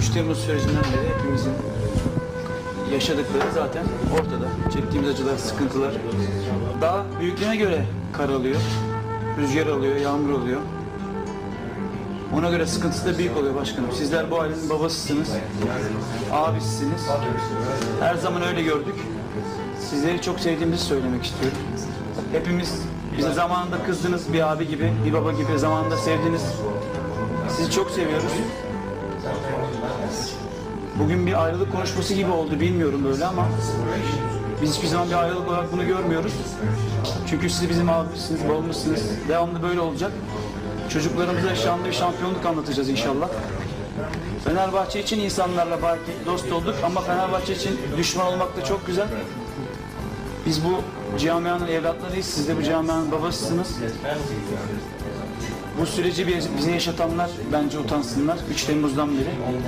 3 Temmuz sürecinden beri hepimizin yaşadıkları zaten ortada. Çektiğimiz acılar, sıkıntılar. Daha büyüklüğüne göre kar alıyor, rüzgar alıyor, yağmur oluyor. Ona göre sıkıntısı da büyük oluyor başkanım. Sizler bu ailenin babasısınız, abisisiniz. Her zaman öyle gördük. Sizleri çok sevdiğimizi söylemek istiyorum. Hepimiz bize zamanında kızdınız bir abi gibi, bir baba gibi zamanında sevdiniz. Sizi çok seviyoruz. Bugün bir ayrılık konuşması gibi oldu bilmiyorum böyle ama biz hiçbir zaman bir ayrılık olarak bunu görmüyoruz. Çünkü siz bizim abimsiniz, babamızsınız. Devamlı böyle olacak. Çocuklarımıza şanlı bir şampiyonluk anlatacağız inşallah. Fenerbahçe için insanlarla belki dost olduk ama Fenerbahçe için düşman olmak da çok güzel. Biz bu camianın evlatlarıyız, siz de bu camianın babasısınız. Bu süreci bize yaşatanlar bence utansınlar 3 Temmuz'dan beri.